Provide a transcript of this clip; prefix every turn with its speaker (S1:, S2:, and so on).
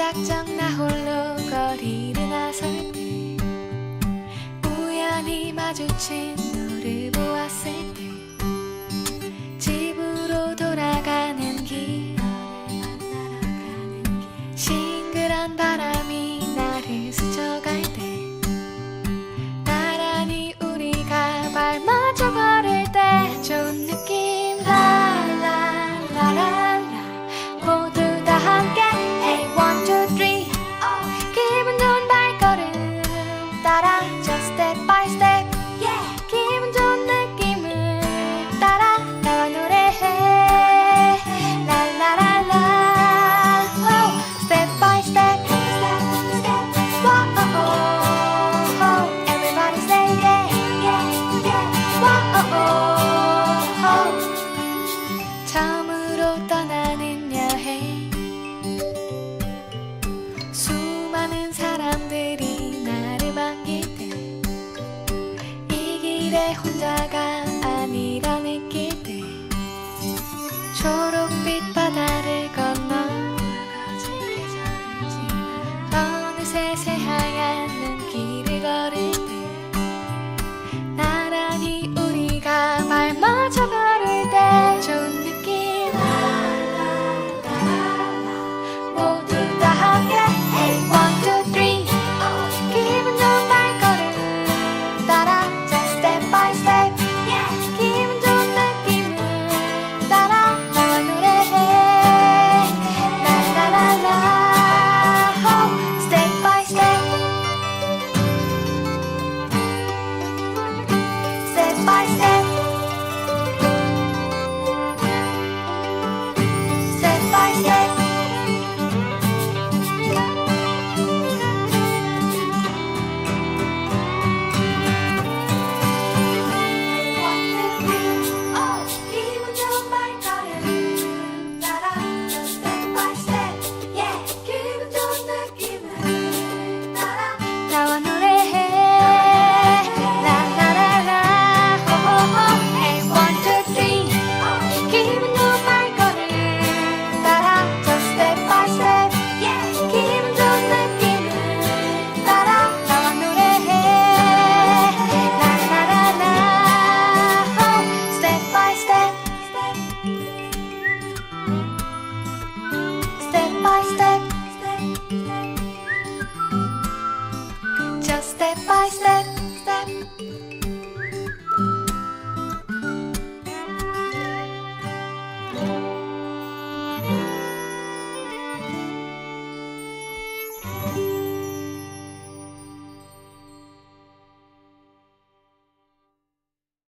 S1: 무작정 나 홀로 거리를 나설 때 우연히 마주친 너를 보았을 때 집으로 돌아가는 길. 싱그런 바람 처음으로 떠나는 여행. 수많은 사람들이 나를 반길 때 이 길에 혼자가 아니라 느낄 때 초록빛 건너